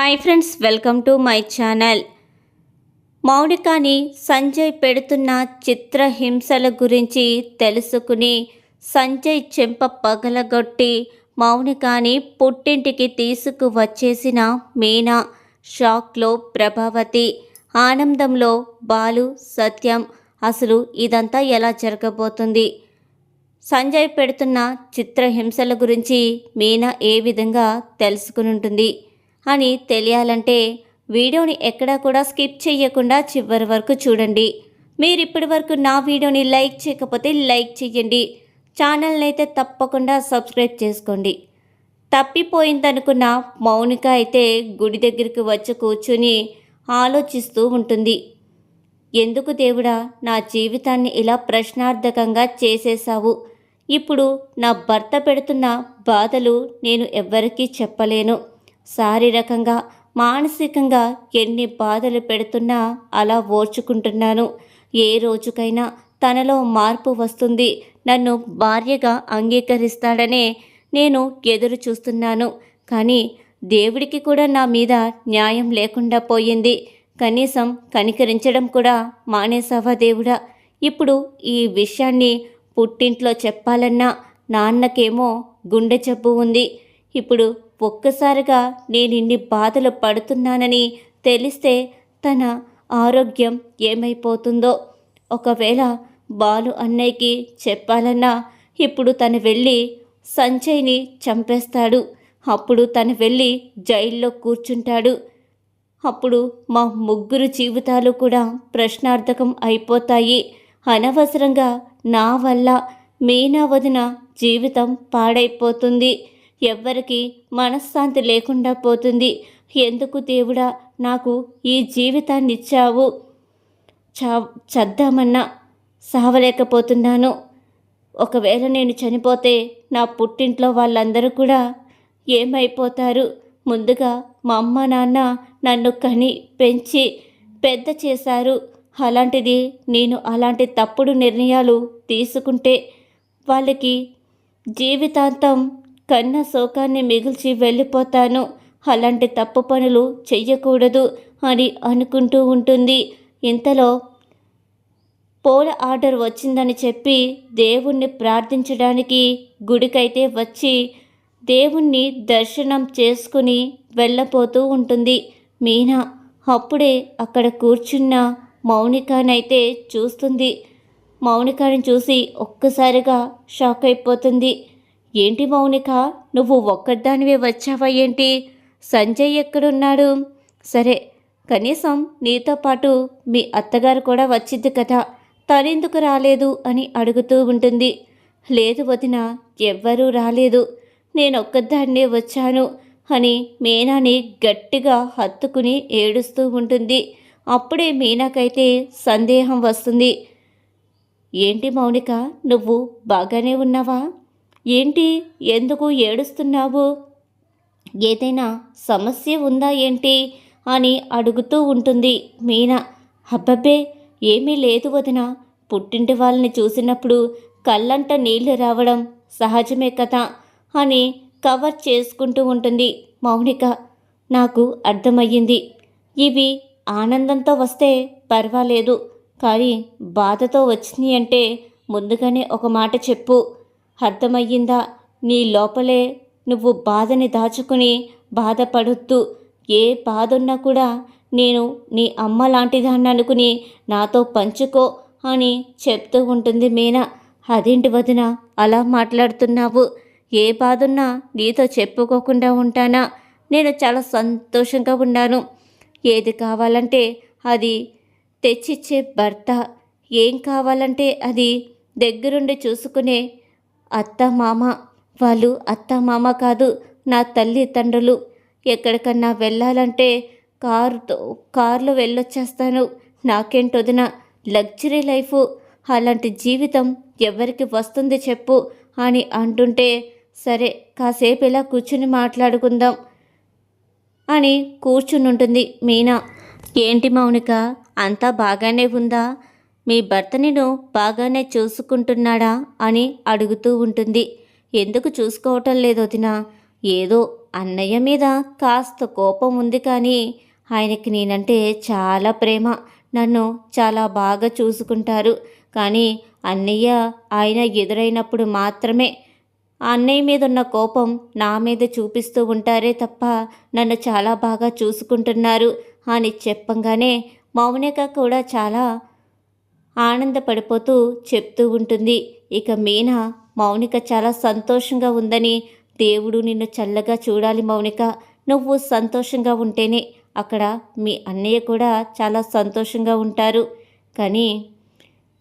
Hi friends welcome to my channel. మౌనికాని Sanjay పెడుతున్న చిత్రహింసల గురించి తెలుసుకుని సంజయ్ చెంప పగలగొట్టి మౌనికాని పుట్టింటికి తీసుకువచ్చేసిన మీనా షాక్లో ప్రభావతి ఆనందంలో బాలు సత్యం. అసలు ఇదంతా ఎలా జరగబోతుంది? సంజయ్ పెడుతున్న చిత్రహింసల గురించి మీనా ఏ విధంగా తెలుసుకుని ఉంటుంది అని తెలియాలంటే వీడియోని ఎక్కడా కూడా స్కిప్ చేయకుండా చివరి వరకు చూడండి. మీరు ఇప్పటి వరకు నా వీడియోని లైక్ చేయకపోతే లైక్ చేయండి ఛానల్ని అయితే తప్పకుండా సబ్స్క్రైబ్ చేసుకోండి. తప్పిపోయిందనుకున్న మౌనిక అయితే గుడి దగ్గరికి వచ్చి కూర్చుని ఆలోచిస్తూ ఉంటుంది. ఎందుకు దేవుడా నా జీవితాన్ని ఇలా ప్రశ్నార్థకంగా చేసేశావు? ఇప్పుడు నా భర్త పెడుతున్న బాధలు నేను ఎవ్వరికీ చెప్పలేను. శారీరకంగా మానసికంగా ఎన్ని బాధలు పెడుతున్నా అలా ఓర్చుకుంటున్నాను. ఏ రోజుకైనా తనలో మార్పు వస్తుంది. నన్ను భార్యగా అంగీకరిస్తాడనే నేను ఎదురు చూస్తున్నాను. కానీ దేవుడికి కూడా నా మీద న్యాయం లేకుండా పోయింది. కనీసం కనికరించడం కూడా మానేసావా దేవుడా? ఇప్పుడు ఈ విషయాన్ని పుట్టింట్లో చెప్పాలన్నా నాన్నకేమో గుండె జబ్బు ఉంది. ఇప్పుడు ఒక్కసారిగా నేను ఇన్ని బాధలు పడుతున్నానని తెలిస్తే తన ఆరోగ్యం ఏమైపోతుందో. ఒకవేళ బాలు అన్నయ్యకి చెప్పాలన్నా ఇప్పుడు తను వెళ్ళి సంజయ్ని చంపేస్తాడు. అప్పుడు తను వెళ్ళి జైల్లో కూర్చుంటాడు. అప్పుడు మా ముగ్గురు జీవితాలు కూడా ప్రశ్నార్థకం అయిపోతాయి. అనవసరంగా నా వల్ల మీనా వదిన జీవితం పాడైపోతుంది. ఎవ్వరికి మనశ్శాంతి లేకుండా పోతుంది. ఎందుకు దేవుడా నాకు ఈ జీవితాన్ని ఇచ్చావు చా చద్దామన్నా సావలేకపోతున్నాను. ఒకవేళ నేను చనిపోతే నా పుట్టింట్లో వాళ్ళందరూ కూడా ఏమైపోతారు? ముందుగా మా అమ్మ నాన్న నన్ను కని పెంచి పెద్ద చేశారు. అలాంటిది నేను అలాంటి తప్పుడు నిర్ణయాలు తీసుకుంటే వాళ్ళకి జీవితాంతం కన్న శోకాన్ని మిగిల్చి వెళ్ళిపోతాను. అలాంటి తప్పు పనులు చెయ్యకూడదు అని అనుకుంటూ ఉంటుంది. ఇంతలో పూల ఆర్డర్ వచ్చిందని చెప్పి దేవుణ్ణి ప్రార్థించడానికి గుడికైతే వచ్చి దేవుణ్ణి దర్శనం చేసుకుని వెళ్ళపోతూ ఉంటుంది. మీనా అప్పుడే అక్కడ కూర్చున్న మౌనికానైతే చూస్తుంది. మౌనికాని చూసి ఒక్కసారిగా షాక్ అయిపోతుంది. ఏంటి మౌనిక? నువ్వు ఒక్కదానివే వచ్చావా ఏంటి? సంజయ్ ఎక్కడున్నాడు? సరే కనీసం నీతో పాటు మీ అత్తగారు కూడా వచ్చింది కదా తనెందుకు రాలేదు అని అడుగుతూ ఉంటుంది. లేదు వదిన ఎవ్వరూ రాలేదు. నేను ఒక్కదాన్నే వచ్చాను అని మీనాని గట్టిగా హత్తుకుని ఏడుస్తూ ఉంటుంది. అప్పుడే మీనాకైతే సందేహం వస్తుంది. ఏంటి మౌనిక నువ్వు బాగానే ఉన్నావా? ఏంటి? ఎందుకు ఏడుస్తున్నావు? ఏదైనా సమస్య ఉందా ఏంటి? అని అడుగుతూ ఉంటుంది మీనా. అబ్బబ్బే ఏమీ లేదు వదిన. పుట్టింటి వాళ్ళని చూసినప్పుడు కళ్ళంట నీళ్ళు రావడం సహజమే కదా అని కవర్ చేసుకుంటూ ఉంటుంది మౌనిక. నాకు అర్థమయ్యింది. ఇవి ఆనందంతో వస్తే పర్వాలేదు కానీ బాధతో వచ్చింది అంటే ముందుగానే ఒక మాట చెప్పు. అర్థమయ్యిందా? నీ లోపలే నువ్వు బాధని దాచుకుని బాధపడొద్దు ఏ బాధ ఉన్నా కూడా నేను నీ అమ్మ లాంటిదాన్ని అనుకుని నాతో పంచుకో అని చెప్తూ ఉంటుంది మీనా. అదేంటి వదిన అలా మాట్లాడుతున్నావు? ఏ బాధున్నా నీతో చెప్పుకోకుండా ఉంటానా? నేను చాలా సంతోషంగా ఉన్నాను. ఏది కావాలంటే అది తెచ్చిచ్చే భర్త. ఏం కావాలంటే అది దగ్గరుండి చూసుకునే అత్త మామ వాళ్ళు అత్త మామ కాదు నా తల్లి తండ్రులు. ఎక్కడికన్నా వెళ్ళాలంటే కారుతో కారులో వెళ్ళొచ్చేస్తాను. నాకేంటొదిన లగ్జరీ లైఫ్. అలాంటి జీవితం ఎవరికి వస్తుంది చెప్పు అని అంటుంటే సరే కాసేపు ఇలా కూర్చుని మాట్లాడుకుందాం అని కూర్చునుంటుంది మీనా. ఏంటి మౌనిక అంతా బాగానే ఉందా? మీ భర్త నేను బాగానే చూసుకుంటున్నాడా అని అడుగుతూ ఉంటుంది. ఎందుకు చూసుకోవటం లేదు వదిన? ఏదో అన్నయ్య మీద కాస్త కోపం ఉంది కానీ ఆయనకి నేనంటే చాలా ప్రేమ. నన్ను చాలా బాగా చూసుకుంటారు. కానీ అన్నయ్య ఆయన ఎదురైనప్పుడు మాత్రమే అన్నయ్య మీద ఉన్న కోపం నా మీద చూపిస్తూ ఉంటారే తప్ప నన్ను చాలా బాగా చూసుకుంటున్నారు అని చెప్పంగానే మౌనిక కూడా చాలా ఆనందపడిపోతూ చెప్తూ ఉంటుంది. ఇక మీనా మౌనిక చాలా సంతోషంగా ఉందని దేవుడు నిన్ను చల్లగా చూడాలి మౌనిక. నువ్వు సంతోషంగా ఉంటేనే అక్కడ మీ అన్నయ్య కూడా చాలా సంతోషంగా ఉంటారు. కానీ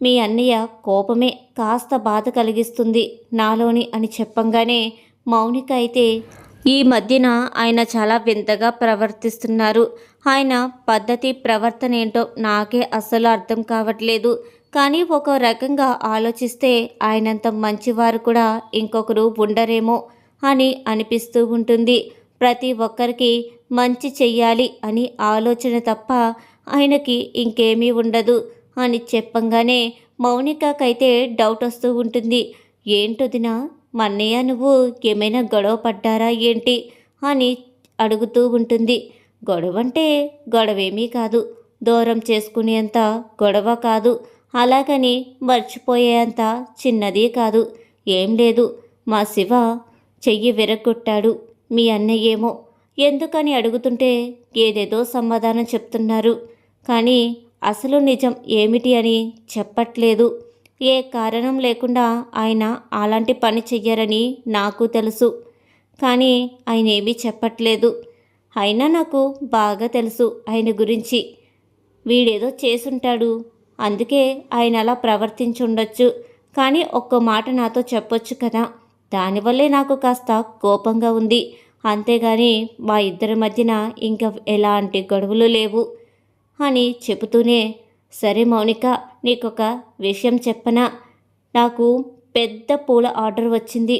మీ అన్నయ్య కోపమే కాస్త బాధ కలిగిస్తుంది నాలోని అని చెప్పంగానే మౌనిక అయితే ఈ మధ్యన ఆయన చాలా వింతగా ప్రవర్తిస్తున్నారు. ఆయన పద్ధతి ప్రవర్తన ఏంటో నాకే అస్సలు అర్థం కావట్లేదు. కానీ ఒక రకంగా ఆలోచిస్తే ఆయనంత మంచివారు కూడా ఇంకొకరు ఉండరేమో అని అనిపిస్తూ ఉంటుంది. ప్రతి ఒక్కరికి మంచి చెయ్యాలి అని ఆలోచన తప్ప ఆయనకి ఇంకేమీ ఉండదు అని చెప్పంగానే మౌనికకైతే డౌట్ వస్తూ ఉంటుంది. ఏంటొదినా? మన్నయ్య నువ్వు ఏమైనా గొడవ పడ్డారా ఏంటి? అని అడుగుతూ ఉంటుంది. గొడవ అంటే గొడవేమీ కాదు. దూరం చేసుకునేంత గొడవ కాదు. అలాగని మర్చిపోయేంత చిన్నది కాదు. ఏం లేదు. మా శివ చెయ్యి విరగొట్టాడు మీ అన్నయ్యేమో ఎందుకని అడుగుతుంటే ఏదేదో సమాధానం చెప్తున్నారు. కానీ అసలు నిజం ఏమిటి అని చెప్పట్లేదు. ఏ కారణం లేకుండా ఆయన అలాంటి పని చెయ్యరని నాకు తెలుసు. కానీ ఆయన ఏమీ చెప్పట్లేదు. అయినా నాకు బాగా తెలుసు ఆయన గురించి. వీడేదో చేసుంటాడు. అందుకే ఆయన అలా ప్రవర్తించుండొచ్చు. కానీ ఒక్క మాట నాతో చెప్పొచ్చు కదా? దానివల్లే నాకు కాస్త కోపంగా ఉంది. అంతేగాని మా ఇద్దరి మధ్యన ఇంకా ఎలాంటి గొడవలు లేవు అని చెబుతూనే సరే మౌనిక నీకొక విషయం చెప్పనా? నాకు పెద్ద పూల ఆర్డర్ వచ్చింది.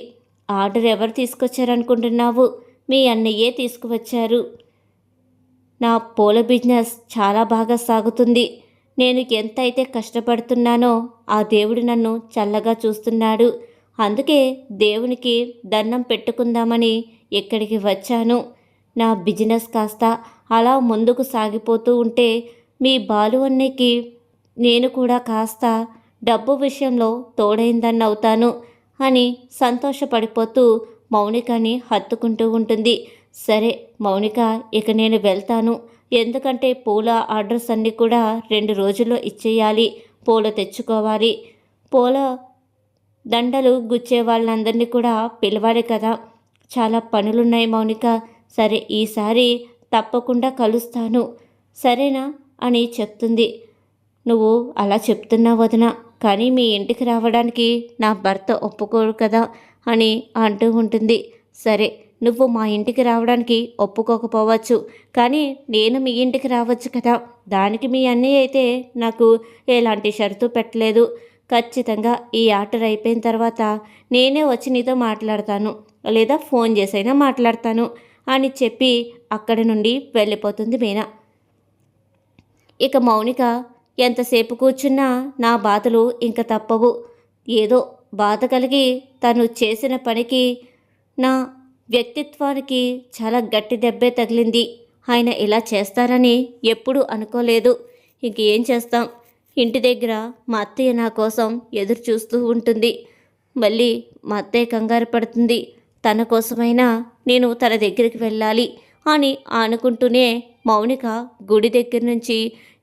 ఆర్డర్ ఎవరు తీసుకొచ్చారనుకుంటున్నావు? మీ అన్నయ్యే తీసుకువచ్చారు. నా పూల బిజినెస్ చాలా బాగా సాగుతుంది. నేను ఎంత అయితే కష్టపడుతున్నానో ఆ దేవుడు నన్ను చల్లగా చూస్తున్నాడు. అందుకే దేవునికి దండం పెట్టుకుందామని ఇక్కడికి వచ్చాను. నా బిజినెస్ కాస్త అలా ముందుకు సాగిపోతూ ఉంటే మీ బాలు అన్నయ్యకి నేను కూడా కాస్త డబ్బు విషయంలో తోడైందని అవుతాను అని సంతోషపడిపోతూ మౌనికని హత్తుకుంటూ ఉంటుంది. సరే మౌనిక ఇక నేను వెళ్తాను. ఎందుకంటే పూల ఆర్డర్స్ అన్నీ కూడా రెండు రోజుల్లో ఇచ్చేయాలి. పూల తెచ్చుకోవాలి. పూల దండలు గుచ్చే వాళ్ళందరినీ కూడా పిలవాలి కదా. చాలా పనులున్నాయి మౌనిక. సరే ఈసారి తప్పకుండా కలుస్తాను. సరేనా అని చెప్తుంది. నువ్వు అలా చెప్తున్నావు వదిన కానీ మీ ఇంటికి రావడానికి నా భర్త ఒప్పుకోరు కదా అని అంటూ ఉంటుంది. సరే నువ్వు మా ఇంటికి రావడానికి ఒప్పుకోకపోవచ్చు కానీ నేను మీ ఇంటికి రావచ్చు కదా. దానికి మీ అన్నయ్య అయితే నాకు ఎలాంటి షరతు పెట్టలేదు. ఖచ్చితంగా ఈ ఆర్డర్ అయిపోయిన తర్వాత నేనే వచ్చి నీతో మాట్లాడతాను లేదా ఫోన్ చేసైనా మాట్లాడతాను అని చెప్పి అక్కడి నుండి వెళ్ళిపోతుంది మీనా. ఇక మౌనిక ఎంతసేపు కూర్చున్నా నా బాధలు ఇంక తప్పవు. ఏదో బాధ కలిగి తను చేసిన పనికి నా వ్యక్తిత్వానికి చాలా గట్టి దెబ్బే తగిలింది. ఆయన ఇలా చేస్తారని ఎప్పుడూ అనుకోలేదు. ఇంకేం చేస్తాం? ఇంటి దగ్గర మా అత్తయ్య నా కోసం ఎదురు చూస్తూ ఉంటుంది. మళ్ళీ మా అత్తయ్య కంగారు పడుతుంది. తన కోసమైనా నేను తన దగ్గరికి వెళ్ళాలి. అని అనుకుంటూనే మౌనిక గుడి దగ్గర నుంచి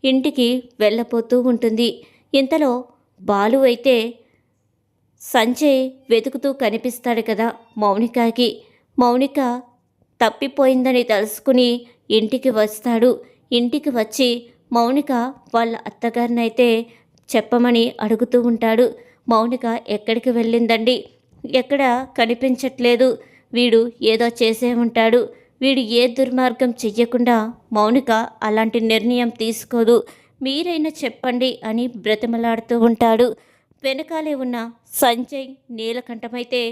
ఇంటికి వెళ్ళపోతూ ఉంటుంది. ఇంతలో బాలు అయితే సంజయ్ వెతుకుతూ కనిపిస్తాడు కదా మౌనికకి. మౌనిక తప్పిపోయిందని తెలుసుకుని ఇంటికి వస్తాడు. ఇంటికి వచ్చి మౌనిక వాళ్ళ అత్తగారినైతే చెప్పమని అడుగుతూ ఉంటాడు. మౌనిక ఎక్కడికి వెళ్ళిందండి? ఎక్కడ కనిపించట్లేదు. వీడు ఏదో చేసే ఉంటాడు. వీడు ఏ దుర్మార్గం చెయ్యకుండా మౌనిక అలాంటి నిర్ణయం తీసుకోదు. మీరైనా చెప్పండి అని బ్రతిమలాడుతూ ఉంటాడు. వెనకాలే ఉన్న సంజయ్ నీలకంఠమైతే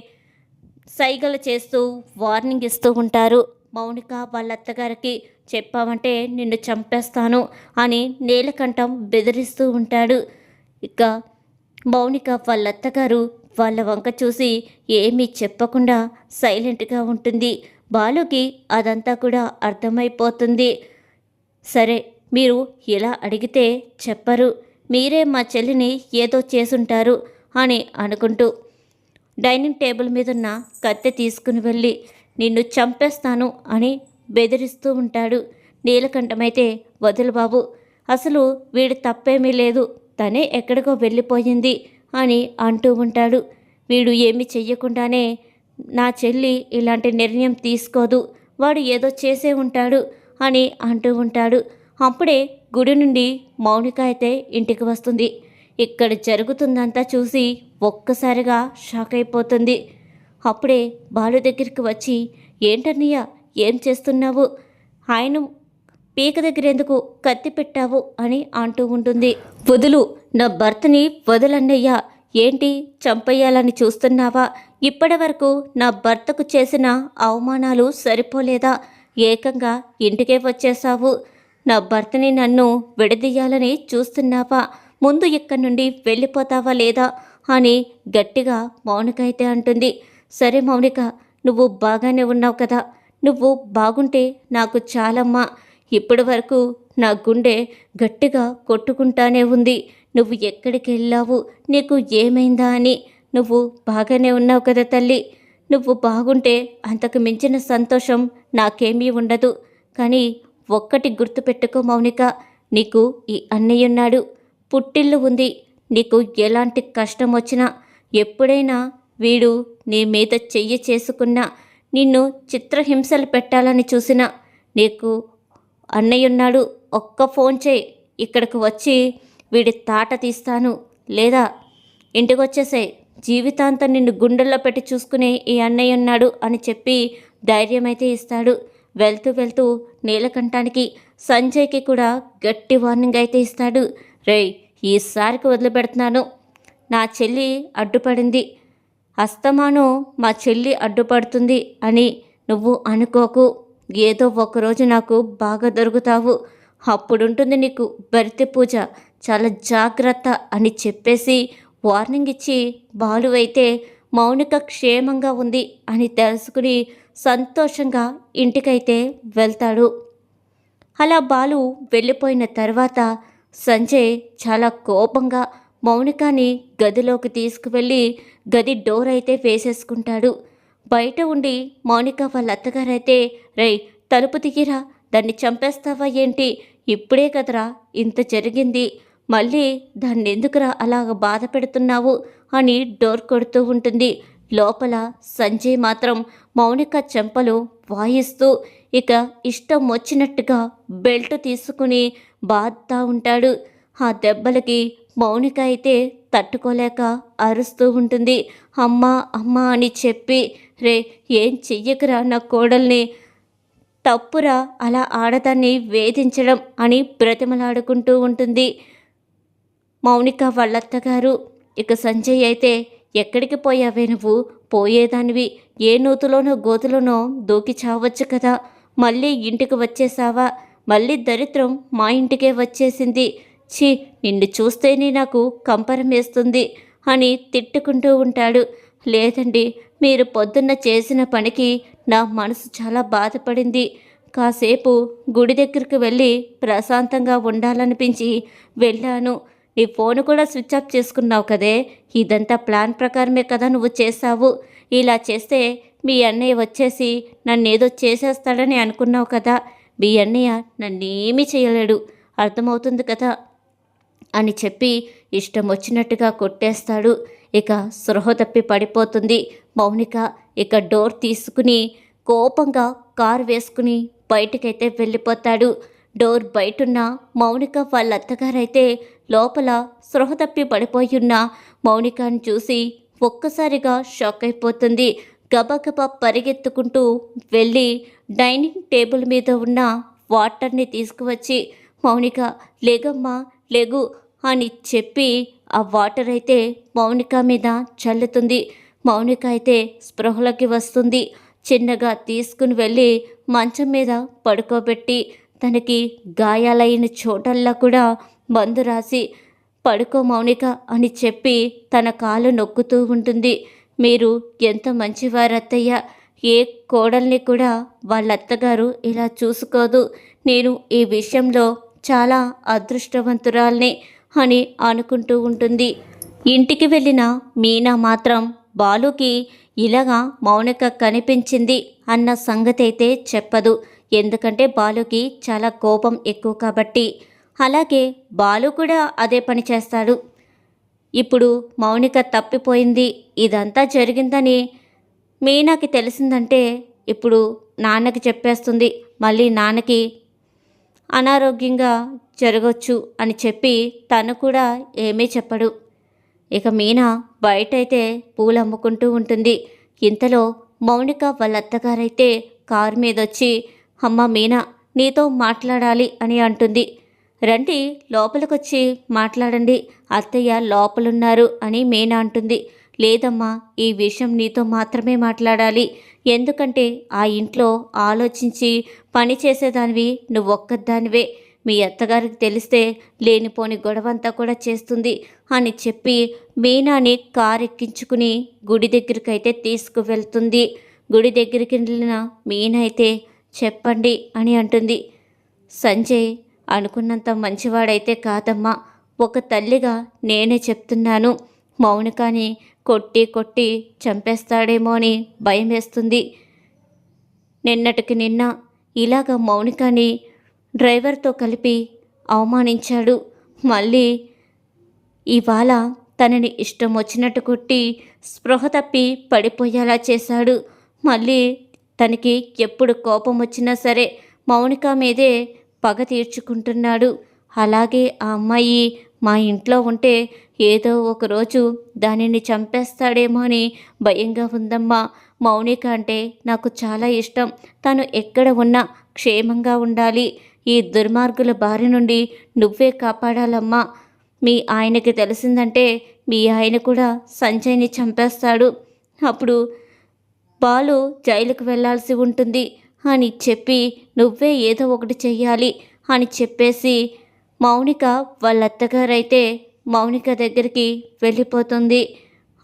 సైగలు చేస్తూ వార్నింగ్ ఇస్తూ ఉంటారు. మౌనిక వాళ్ళ అత్తగారికి చెప్పామంటే నిన్ను చంపేస్తాను అని నీలకంఠం బెదిరిస్తూ ఉంటాడు. ఇక మౌనిక వాళ్ళ అత్తగారు వాళ్ళ వంక చూసి ఏమీ చెప్పకుండా సైలెంట్గా ఉంటుంది. బాలుకి అదంతా కూడా అర్థమైపోతుంది. సరే మీరు ఇలా అడిగితే చెప్పరు. మీరే మా చెల్లిని ఏదో చేసుంటారు అని అనుకుంటూ డైనింగ్ టేబుల్ మీదున్న కత్తి కత్తె తీసుకుని వెళ్ళి నిన్ను చంపేస్తాను అని బెదిరిస్తూ ఉంటాడు నీలకంఠమైతే వదులు బాబు అసలు వీడి తప్పేమీ లేదు తనే ఎక్కడికో వెళ్ళిపోయింది అని అంటూ ఉంటాడు. వీడు ఏమి చెయ్యకుండానే నా చెల్లి ఇలాంటి నిర్ణయం తీసుకోదు వాడు ఏదో చేసే ఉంటాడు అని అంటూ ఉంటాడు. అప్పుడే గుడి నుండి మౌనిక అయితే ఇంటికి వస్తుంది. ఇక్కడ జరుగుతుందంతా చూసి ఒక్కసారిగా షాక్ అయిపోతుంది. అప్పుడే బాలు దగ్గరికి వచ్చి ఏంటన్నయ్య ఏం చేస్తున్నావు? ఆయన పీక దగ్గర ఎందుకు కత్తి పెట్టావు? అని అంటూ ఉంటుంది. వదులు నా భర్తని వదలన్నయ్యా ఏంటి చంపేయాలని చూస్తున్నావా? ఇప్పటి వరకు నా భర్తకు చేసిన అవమానాలు సరిపోలేదా? ఏకంగా ఇంటికే వచ్చేసావు నా భర్తని నన్ను విడదీయాలని చూస్తున్నావా? ముందు ఇక్కడి నుండి వెళ్ళిపోతావా లేదా? అని గట్టిగా మౌనిక అయితే అంటుంది. సరే మౌనిక నువ్వు బాగానే ఉన్నావు కదా. నువ్వు బాగుంటే నాకు చాలమ్మా. ఇప్పటి వరకు నా గుండె గట్టిగా కొట్టుకుంటానే ఉంది. నువ్వు ఎక్కడికి వెళ్ళావు? నీకు ఏమైందా అని నువ్వు బాగానే ఉన్నావు కదా తల్లి. నువ్వు బాగుంటే అంతకు మించిన సంతోషం నాకేమీ ఉండదు. కానీ ఒక్కటి గుర్తుపెట్టుకో మౌనిక నీకు ఈ అన్నయ్య ఉన్నాడు. పుట్టిల్లు ఉంది. నీకు ఎలాంటి కష్టం వచ్చినా ఎప్పుడైనా వీడు నీ మీద చెయ్యి చేసుకున్నా నిన్ను చిత్రహింసలు పెట్టాలని చూసినా నీకు అన్నయ్య ఉన్నాడు. ఒక్క ఫోన్ చేయి. ఇక్కడికి వచ్చి వీడి తాట తీస్తాను. లేదా ఇంటికి వచ్చేసాయి జీవితాంతం నిన్ను గుండెల్లో పెట్టి చూసుకునే ఈ అన్నయ్య ఉన్నాడు అని చెప్పి ధైర్యం అయితే ఇస్తాడు. వెళ్తూ వెళ్తూ నీలకంఠానికి సంజయ్కి కూడా గట్టి వార్నింగ్ అయితే ఇస్తాడు. రేయ్ ఈసారికి వదిలిపెడుతున్నాను. నా చెల్లి అడ్డుపడింది. అస్తమాను మా చెల్లి అడ్డుపడుతుంది అని నువ్వు అనుకోకు. ఏదో ఒకరోజు నాకు బాగా దొరుకుతావు. అప్పుడుంటుంది నీకు భరిత పూజ. చాలా జాగ్రత్త అని చెప్పేసి వార్నింగ్ ఇచ్చి బాలు అయితే మౌనిక క్షేమంగా ఉంది అని తెలుసుకుని సంతోషంగా ఇంటికైతే వెళ్తాడు. అలా బాలు వెళ్ళిపోయిన తర్వాత సంజయ్ చాలా కోపంగా మౌనికాని గదిలోకి తీసుకువెళ్ళి గది డోర్ అయితే వేసేసుకుంటాడు. బయట ఉండి మౌనిక వాళ్ళ అత్తగారైతే రేయ్ తలుపు దిగిరా దాన్ని చంపేస్తావా ఏంటి? ఇప్పుడే కదరా ఇంత జరిగింది. మళ్ళీ దాన్ని ఎందుకురా అలాగ బాధ పెడుతున్నావు అని డోర్ కొడుతూ ఉంటుంది. లోపల సంజయ్ మాత్రం మౌనిక చెంపలు వాయిస్తూ ఇక ఇష్టం వచ్చినట్టుగా బెల్ట్ తీసుకుని బాధతా ఉంటాడు. ఆ దెబ్బలకి మౌనిక అయితే తట్టుకోలేక అరుస్తూ ఉంటుంది. అమ్మా అమ్మ అని చెప్పి రే ఏం చెయ్యకురా నా కోడల్ని? తప్పురా అలా ఆడదాన్ని వేధించడం అని బ్రతిమలాడుకుంటూ ఉంటుంది. మౌనిక వాళ్ళత్తగారు ఇక సంజయ్ అయితే ఎక్కడికి పోయావే నువ్వు? పోయేదానివి. ఏ నూతులోనో గోతులోనో దూకి చావచ్చు కదా. మళ్ళీ ఇంటికి వచ్చేసావా మళ్ళీ దరిద్రం మా ఇంటికే వచ్చేసింది. ఛీ నిన్ను చూస్తేనే నాకు కంపరం వేస్తుంది అని తిట్టుకుంటూ ఉంటాడు. లేదండి మీరు పొద్దున్న చేసిన పనికి నా మనసు చాలా బాధపడింది. కాసేపు గుడి దగ్గరికి వెళ్ళి ప్రశాంతంగా ఉండాలనిపించి వెళ్ళాను. నీ ఫోన్ కూడా స్విచ్ ఆఫ్ చేసుకున్నావు కదే. ఇదంతా ప్లాన్ ప్రకారమే కదా నువ్వు చేశావు. ఇలా చేస్తే మీ అన్నయ్య వచ్చేసి నన్నేదో చేసేస్తాడని అనుకున్నావు కదా. మీ అన్నయ్య నన్నేమీ చేయలేడు. అర్థమవుతుంది కదా? అని చెప్పి ఇష్టం వచ్చినట్టుగా కొట్టేస్తాడు. ఇక సృహ తప్పి పడిపోతుంది. మౌనిక ఇక డోర్ తీసుకుని కోపంగా కారు వేసుకుని బయటకైతే వెళ్ళిపోతాడు. డోర్ బయటున్న మౌనిక వాళ్ళ అత్తగారైతే లోపల స్పృహ తప్పి పడిపోయి ఉన్న చూసి ఒక్కసారిగా షాక్ అయిపోతుంది. గబగబా పరిగెత్తుకుంటూ వెళ్ళి డైనింగ్ టేబుల్ మీద ఉన్న వాటర్ని తీసుకువచ్చి మౌనిక లేగమ్మా లేగు అని చెప్పి ఆ వాటర్ అయితే మౌనిక మీద చల్లుతుంది. మౌనిక అయితే స్పృహలోకి వస్తుంది. చిన్నగా తీసుకుని వెళ్ళి మంచం మీద పడుకోబెట్టి తనకి గాయాలైన చోటల్లా కూడా మందు రాసి పడుకో మౌనిక అని చెప్పి తన కాలు నొక్కుతూ ఉంటుంది. మీరు ఎంత మంచివారత్తయ్య. ఏ కోడల్ని కూడా వాళ్ళ అత్తగారు ఇలా చూసుకోదు. నేను ఈ విషయంలో చాలా అదృష్టవంతురాల్ని అని అనుకుంటూ ఉంటుంది. ఇంటికి వెళ్ళిన మీనా మాత్రం బాలుకి ఇలాగా మౌనిక కనిపించింది అన్న సంగతి అయితే చెప్పదు. ఎందుకంటే బాలుకి చాలా కోపం ఎక్కువ కాబట్టి. అలాగే బాలు కూడా అదే పని చేస్తాడు. ఇప్పుడు మౌనిక తప్పిపోయింది. ఇదంతా జరిగిందని మీనాకి తెలిసిందంటే ఇప్పుడు నాన్నకి చెప్పేస్తుంది. మళ్ళీ నాన్నకి అనారోగ్యంగా జరగచ్చు అని చెప్పి తను కూడా ఏమీ చెప్పడు. ఇక మీనా బయటైతే పూలు అమ్ముకుంటూ ఉంటుంది. ఇంతలో మౌనిక వాళ్ళ అత్తగారైతే కారు మీద వచ్చి అమ్మ మీనా నీతో మాట్లాడాలి అని అంటుంది. రండి లోపలికొచ్చి మాట్లాడండి. అత్తయ్య లోపలున్నారు అని మీనా అంటుంది. లేదమ్మా ఈ విషయం నీతో మాత్రమే మాట్లాడాలి. ఎందుకంటే ఆ ఇంట్లో ఆలోచించి పని చేసేదానివి నువ్వు ఒక్కదానివే మీ అత్తగారికి తెలిస్తే లేనిపోని గొడవంతా కూడా చేస్తుంది అని చెప్పి మీనాని కారు ఎక్కించుకుని గుడి దగ్గరికైతే తీసుకువెళ్తుంది. గుడి దగ్గరికి వెళ్ళిన మీనా అయితే చెప్పండి అని అంటుంది. సంజయ్ అనుకున్నంత మంచివాడైతే కాదమ్మా. ఒక తల్లిగా నేనే చెప్తున్నాను. మౌనికాని కొట్టి కొట్టి చంపేస్తాడేమో అని భయం వేస్తుంది. నిన్నటికి నిన్న ఇలాగ మౌనికాని డ్రైవర్తో కలిపి అవమానించాడు. మళ్ళీ ఇవాళ తనని ఇష్టం వచ్చినట్టు కొట్టి స్పృహ తప్పి పడిపోయేలా చేశాడు. మళ్ళీ తనకి ఎప్పుడు కోపం వచ్చినా సరే మౌనిక మీదే పగ తీర్చుకుంటున్నాడు. అలాగే ఆ అమ్మాయి మా ఇంట్లో ఉంటే ఏదో ఒకరోజు దానిని చంపేస్తాడేమో అని భయంగా ఉందమ్మా. మౌనిక అంటే నాకు చాలా ఇష్టం. తను ఎక్కడ ఉన్నా క్షేమంగా ఉండాలి. ఈ దుర్మార్గుల బారి నుండి నువ్వే కాపాడాలమ్మా. మీ ఆయనకి తెలిసిందంటే మీ ఆయన కూడా సంజయ్ని చంపేస్తాడు. అప్పుడు బాలు జైలుకు వెళ్ళాల్సి ఉంటుంది. అని చెప్పి నువ్వే ఏదో ఒకటి చెయ్యాలి అని చెప్పేసి మౌనిక వాళ్ళ అత్తగారైతే మౌనిక దగ్గరికి వెళ్ళిపోతుంది.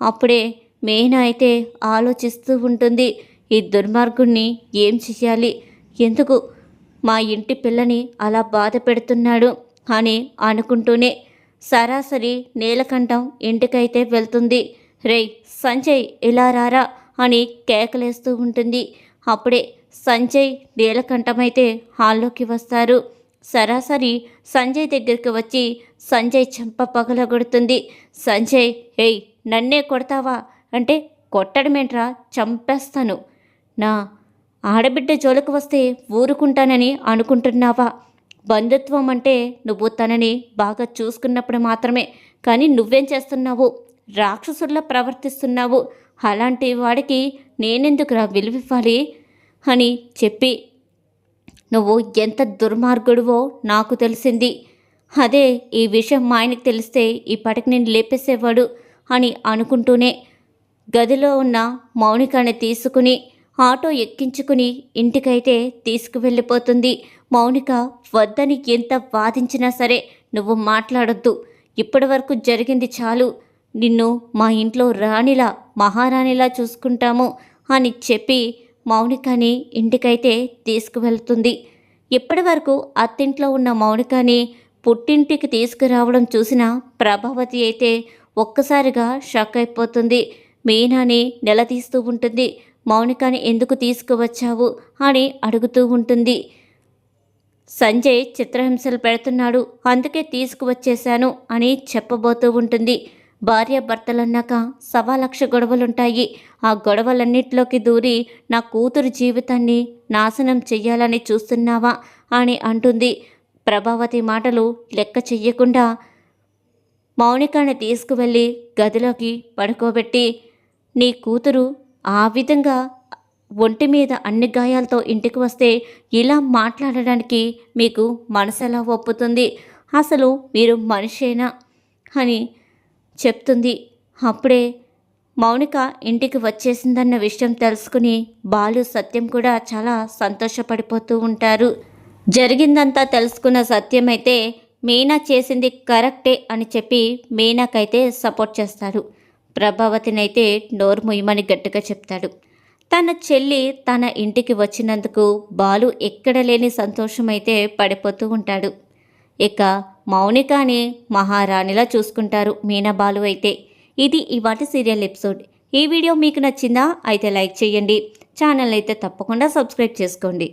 అప్పుడే మేనా అయితే ఆలోచిస్తూ ఉంటుంది ఈ దుర్మార్గుణ్ణి ఏం చెయ్యాలి? ఎందుకు మా ఇంటి పిల్లని అలా బాధ పెడుతున్నాడు అని అనుకుంటూనే సరాసరి నీలకంఠం ఇంటికైతే వెళ్తుంది. రేయ్ సంజయ్ ఇలా రారా అని కేకలేస్తూ ఉంటుంది. అప్పుడే సంజయ్ నీలకంఠమైతే హాల్లోకి వస్తారు. సరాసరి సంజయ్ దగ్గరికి వచ్చి సంజయ్ చెంప పగలగొడుతుంది. సంజయ్ ఏయ్ నన్నే కొడతావా? అంటే కొట్టడమేంట్రా? చంపేస్తాను. నా ఆడబిడ్డ జోలికి వస్తే ఊరుకుంటానని అనుకుంటున్నావా? బంధుత్వం అంటే నువ్వు తనని బాగా చూసుకున్నప్పుడు మాత్రమే. కానీ నువ్వేం చేస్తున్నావు? రాక్షసుల్లా ప్రవర్తిస్తున్నావు. అలాంటి వాడికి నేనెందుకురా విలువివ్వాలి? అని చెప్పి నువ్వు ఎంత దుర్మార్గుడివో నాకు తెలిసింది. అదే ఈ విషయం మా ఆయనకి తెలిస్తే ఇప్పటికి నేను లేపేసేవాడు అని అనుకుంటూనే గదిలో ఉన్న మౌనికాని తీసుకుని ఆటో ఎక్కించుకుని ఇంటికైతే తీసుకువెళ్ళిపోతుంది. మౌనిక వద్దని ఎంత వాదించినా సరే నువ్వు మాట్లాడొద్దు. ఇప్పటి వరకు జరిగింది చాలు. నిన్ను మా ఇంట్లో రాణిలా మహారాణిలా చూసుకుంటాము అని చెప్పి మౌనికని ఇంటికైతే తీసుకువెళ్తుంది. ఇప్పటి వరకు అత్తింట్లో ఉన్న మౌనికని పుట్టింటికి తీసుకురావడం చూసిన ప్రభావతి అయితే ఒక్కసారిగా షాక్ అయిపోతుంది. మీనాని నిలదీస్తూ ఉంటుంది. మౌనికని ఎందుకు తీసుకువచ్చావు అని అడుగుతూ ఉంటుంది. సంజయ్ చిత్రహింసలు పెడుతున్నాడు. అందుకే తీసుకువచ్చేశాను అని చెప్పబోతూ ఉంటుంది. భార్యాభర్తలన్నాక సవా లక్ష గొడవలుంటాయి. ఆ గొడవలన్నిటిలోకి దూరి నా కూతురు జీవితాన్ని నాశనం చెయ్యాలని చూస్తున్నావా అని అంటుంది. ప్రభావతి మాటలు లెక్క చెయ్యకుండా మౌనికాని తీసుకువెళ్ళి గదిలోకి పడుకోబెట్టి నీ కూతురు ఆ విధంగా ఒంటి మీద అన్ని గాయాలతో ఇంటికి వస్తే ఇలా మాట్లాడడానికి మీకు మనసు ఎలా ఒప్పుతుంది? అసలు మీరు మనిషేనా? అని చెప్తుంది. అప్పుడే మౌనిక ఇంటికి వచ్చేసిందన్న విషయం తెలుసుకుని బాలు సత్యం కూడా చాలా సంతోషపడిపోతూ ఉంటారు. జరిగిందంతా తెలుసుకున్న సత్యం అయితే మీనా చేసింది కరెక్టే అని చెప్పి మీనాకైతే సపోర్ట్ చేస్తాడు. ప్రభావతినైతే నోరు ముయ్యమని గట్టిగా చెప్తాడు. తన చెల్లి తన ఇంటికి వచ్చినందుకు బాలు ఎక్కడ లేని సంతోషమైతే పడిపోతూ ఉంటాడు. ఇక మౌనికాని మహారాణిలా చూసుకుంటారు మీనాబాలు అయితే. ఇది ఇవాటి సీరియల్ ఎపిసోడ్. ఈ వీడియో మీకు నచ్చిందా? అయితే లైక్ చేయండి. ఛానల్ అయితే తప్పకుండా సబ్స్క్రైబ్ చేసుకోండి.